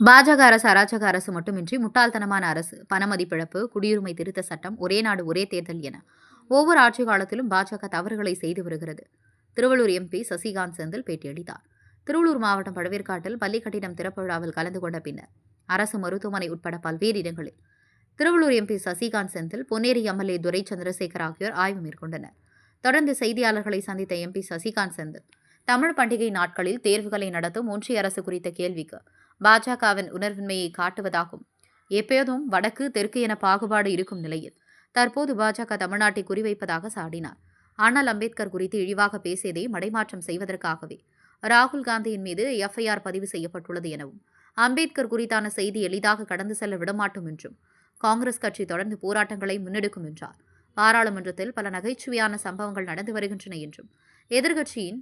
பாஜக அரசு அராஜக அரசு மட்டுமின்றி முட்டாள்தனமான அரசு பணமதிப்பிழப்பு குடியுரிமை திருத்த சட்டம் ஒரே நாடு ஒரே தேர்தல் என ஒவ்வொரு ஆட்சி காலத்திலும் பாஜக தவறுகளை செய்து வருகிறது. திருவள்ளூர் எம்பி சசிகாந்த் செந்தில் பேட்டியளித்தார். திருவள்ளூர் மாவட்டம் பழவேற்காட்டில் பள்ளி கட்டிடம் திறப்பு விழாவில் கலந்து கொண்ட பின்னர் அரசு மருத்துவமனை உட்பட பல்வேறு இடங்களில் திருவள்ளூர் எம்பி சசிகாந்த் செந்தில் பொன்னேரி எம்எல்ஏ துரை சந்திரசேகர் ஆகியோர் ஆய்வு மேற்கொண்டனர். தொடர்ந்து செய்தியாளர்களை சந்தித்த எம்பி சசிகாந்த் செந்தில் தமிழ் பண்டிகை நாட்களில் தேர்வுகளை நடத்தும் ஒன்றிய அரசு குறித்த கேள்விக்கு பாஜகவின் உணர்வின்மையை காட்டுவதாகும். எப்போதும் வடக்கு தெற்கு என பாகுபாடு இருக்கும் நிலையில் தற்போது பாஜக தமிழ்நாட்டை குறிவைப்பதாக சாடினார். ஆனால் அம்பேத்கர் குறித்து இழிவாக பேசியதை மடைமாற்றம் செய்வதற்காகவே ராகுல் காந்தியின் மீது எஃப்ஐஆர் பதிவு செய்யப்பட்டுள்ளது எனவும் அம்பேத்கர் குறித்தான செய்தி எளிதாக கடந்து செல்ல விடமாட்டோம் என்றும் காங்கிரஸ் கட்சி தொடர்ந்து போராட்டங்களை முன்னெடுக்கும் என்றார். பாராளுமன்றத்தில் பல நகைச்சுவையான சம்பவங்கள் நடந்து வருகின்றன என்றும் எதிர்க்கட்சியின்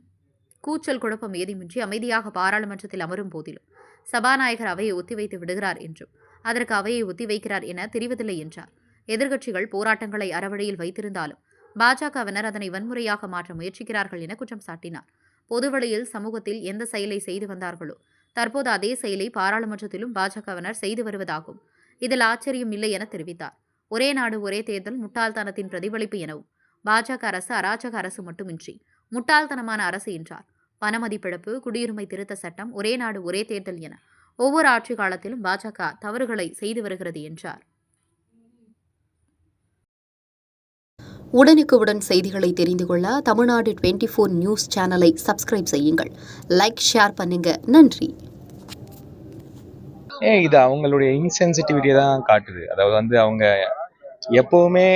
கூச்சல் குழப்பம் ஏதுமின்றி அமைதியாக பாராளுமன்றத்தில் அமரும் போதிலும் சபாநாயகர் அவையை ஒத்திவைத்து விடுகிறார் என்றும் அதற்கு அவையை ஒத்திவைக்கிறார் என தெரிவதில்லை என்றார். எதிர்க்கட்சிகள் போராட்டங்களை அறவழியில் வைத்திருந்தாலும் பாஜகவினர் அதனை வன்முறையாக மாற்ற முயற்சிக்கிறார்கள் என குற்றம் சாட்டினார். பொதுவெளியில் சமூகத்தில் எந்த செயலை செய்து வந்தார்களோ தற்போது அதே செயலை பாராளுமன்றத்திலும் பாஜகவினர் செய்து வருவதாகும். இதில் ஆச்சரியம் இல்லை என தெரிவித்தார். ஒரே நாடு ஒரே தேர்தல் முட்டாள்தனத்தின் பிரதிபலிப்பு எனவும் பாஜக அரசு அராஜக அரசு மட்டுமின்றி முட்டாள்தனமான அரசு என்றார். பணமதிப்பிழப்பு குடியுரிமை திருத்த சட்டம் ஒரே நாடு ஒரே தேர்தல் என ஒவ்வொரு ஆட்சி காலத்திலும் பாஜக தவறுகளை செய்து வருகிறது என்றார். உடனுக்குடன் செய்திகளை தெரிந்து கொள்ள தமிழ்நாடு டுவெண்ட்டி ஃபோர் நியூஸ் சேனலை சப்ஸ்கிரைப் செய்யுங்கள். லைக் ஷேர் பண்ணுங்க. நன்றி. ஏ இது அவங்களுடைய இன்சென்சிட்டிவிட்டியை தான் காட்டுது. அதாவது வந்து அவங்க எப்போவுமே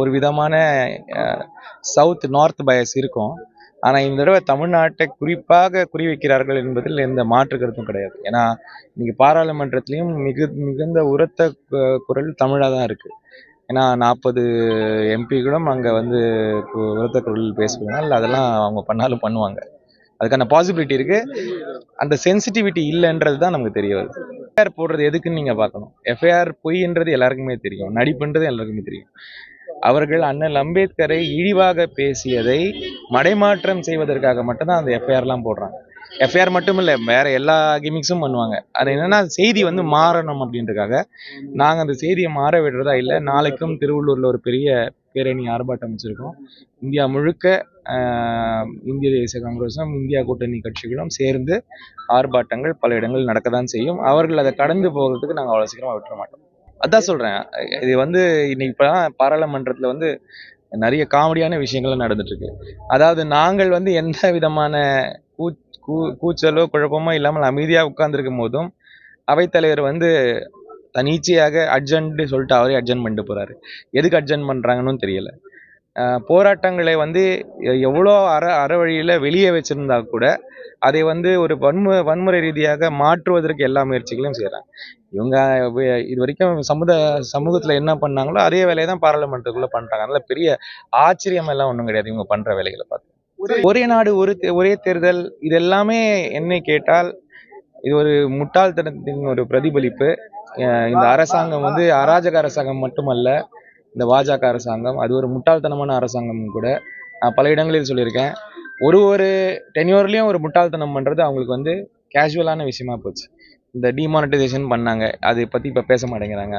ஒரு விதமான சவுத் நார்த் பயஸ் இருக்கும். ஆனால் இந்த தடவை தமிழ்நாட்டை குறிப்பாக குறிவைக்கிறார்கள் என்பதில் எந்த மாற்று கருத்தும் கிடையாது. ஏன்னா இன்னைக்கு பாராளுமன்றத்திலையும் மிகு மிகுந்த உரத்த குரல் தமிழாக தான் இருக்குது ஏன்னா நாற்பது எம்பிகளும் அங்கே வந்து உரத்த குரல் பேசுவதனால் அதெல்லாம் அவங்க பண்ணாலும் பண்ணுவாங்க. அதுக்கான பாசிபிலிட்டி இருக்குது அந்த சென்சிட்டிவிட்டி இல்லைன்றது தான் நமக்கு தெரிய வருது. எஃப்ஐஆர் போடுறது எதுக்குன்னு நீங்கள் பார்க்கணும். எஃப்ஐஆர் பொய்ன்றது எல்லாருக்குமே தெரியும். நடிப்புன்றது எல்லாருக்குமே தெரியும். அவர்கள் அண்ணல் அம்பேத்கரை இழிவாக பேசியதை மடைமாற்றம் செய்வதற்காக மட்டும்தான் அந்த எஃப்ஐஆர்லாம் போடுறாங்க. எஃப்ஐஆர் மட்டும் இல்லை வேற எல்லா கிமிக்ஸும் பண்ணுவாங்க. அது என்னன்னா செய்தி வந்து மாறணும் அப்படின்றதுக்காக நாங்கள் அந்த செய்தியை மாற விடுறதா இல்லை நாளைக்கும் திருவள்ளூரில் ஒரு பெரிய பேரணி ஆர்ப்பாட்டம் வச்சுருக்கோம். இந்தியா முழுக்க இந்திய தேசிய காங்கிரஸும் இந்தியா கூட்டணி கட்சிகளும் சேர்ந்து ஆர்ப்பாட்டங்கள் பல இடங்களில் நடக்க தான் செய்யும். அவர்கள் அதை கடந்து போகிறதுக்கு நாங்கள் அவ்வளோ சீக்கிரமாக விட்டுற மாட்டோம். அதான் சொல்கிறேன் இது வந்து இன்னைக்கு இப்போ பாராளுமன்றத்தில் வந்து நிறைய காமெடியான விஷயங்கள்லாம் நடந்துட்டு இருக்கு அதாவது நாங்கள் வந்து எந்த விதமான கூ கூ கூச்சலோ குழப்பமோ இல்லாமல் அமைதியாக உட்கார்ந்துருக்கும் போதும் அவைத்தலைவர் வந்து தனிச்சையாக அர்ஜென்ட் சொல்லிட்டு அவரே அர்ஜென்ட் பண்ணிட்டு போறாரு. எதுக்கு அர்ஜென்ட் பண்றாங்கன்னு தெரியல. போராட்டங்களை வந்து எவ்வளோ அற அற வழியில் வெளியே வச்சுருந்தா கூட அதை வந்து ஒரு வன்மு வன்முறை ரீதியாக மாற்றுவதற்கு எல்லா முயற்சிகளையும் செய்கிறாங்க இவங்க இது வரைக்கும் சமுத சமூகத்தில் என்ன பண்ணாங்களோ அதே வேலையை தான் பாராளுமன்றத்துக்குள்ளே பண்ணுறாங்க அதனால பெரிய ஆச்சரியம் எல்லாம் ஒன்றும் கிடையாது இவங்க பண்ணுற வேலைகளை பார்த்து. ஒரே நாடு ஒரு ஒரே தேர்தல் இது எல்லாமே என்னை கேட்டால் இது ஒரு முட்டாள்தனத்தின் ஒரு பிரதிபலிப்பு. இந்த அரசாங்கம் வந்து அராஜக அரசாங்கம் மட்டுமல்ல இந்த பாஜக அரசாங்கம் அது ஒரு முட்டாள்தனமான அரசாங்கம் கூட. நான் பல இடங்களில் சொல்லியிருக்கேன். ஒரு ஒரு டென்யூர்லேயும் ஒரு முட்டாள்தனம் பண்ணுறது அவங்களுக்கு வந்து கேஷுவலான விஷயமா போச்சு. இந்த டிமானிட்டைசேஷன் பண்ணாங்க. அதை பற்றி இப்போ பேச மாட்டேங்கிறாங்க.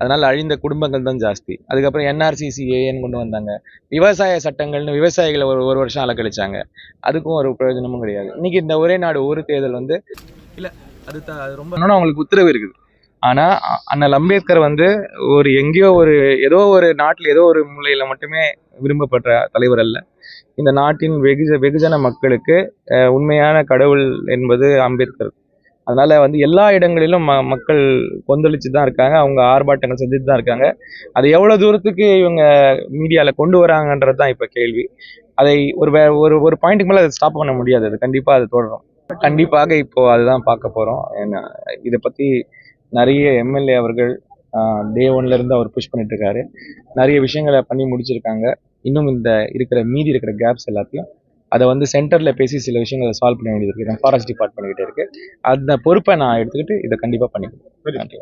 அதனால அழிந்த குடும்பங்கள் தான் ஜாஸ்தி. அதுக்கப்புறம் என்ஆர்சிசிஏன்னு கொண்டு வந்தாங்க. விவசாய சட்டங்கள்னு விவசாயிகளை ஒரு ஒரு வருஷம் அலக்கழிச்சாங்க. அதுக்கும் ஒரு பிரயோஜனமும் கிடையாது. இன்னைக்கு இந்த ஒரே நாடு ஒரு தேர்தல் வந்து இல்லை அது ரொம்ப அவங்களுக்கு உத்தரவு இருக்குது. ஆனால் அண்ணல் அம்பேத்கர் வந்து ஒரு எங்கேயோ ஒரு ஏதோ ஒரு நாட்டில் ஏதோ ஒரு மூலையில் மட்டுமே விரும்பப்பட்ட தலைவர் அல்ல. இந்த நாட்டின் வெகுஜ வெகுஜன மக்களுக்கு உண்மையான கடவுள் என்பது அம்பேத்கர் அதனால வந்து எல்லா இடங்களிலும் ம மக்கள் கொந்தளிச்சு தான் இருக்காங்க. அவங்க ஆர்ப்பாட்டங்கள் செஞ்சுட்டு தான் இருக்காங்க. அதை எவ்வளோ தூரத்துக்கு இவங்க மீடியாவில் கொண்டு வராங்கன்றது தான் இப்போ கேள்வி. அதை ஒரு வே- ஒரு ஒரு பாயிண்ட்டுக்கு மேலே அதை ஸ்டாப் பண்ண முடியாது. அது கண்டிப்பாக அது தொடரும். கண்டிப்பாக இப்போ அதுதான் பார்க்க போகிறோம் ஏன்னா இதை பற்றி நிறைய எம்எல்ஏ அவர்கள் டே ஒன்ல இருந்து அவர் புஷ் பண்ணிட்டு இருக்காரு. நிறைய விஷயங்களை பண்ணி முடிச்சிருக்காங்க. இன்னும் இந்த இருக்கிற மீதி இருக்கிற கேப்ஸ் எல்லாத்தையும் அதை வந்து சென்டர்ல பேசி சில விஷயங்களை சால்வ் பண்ண வேண்டியது இருக்கு. ஃபாரஸ்ட் டிபார்ட்மெண்ட் கிட்ட இருக்கு. அந்த பொறுப்பை நான் எடுத்துக்கிட்டு இதை கண்டிப்பா பண்ணிக்கிறேன். நன்றி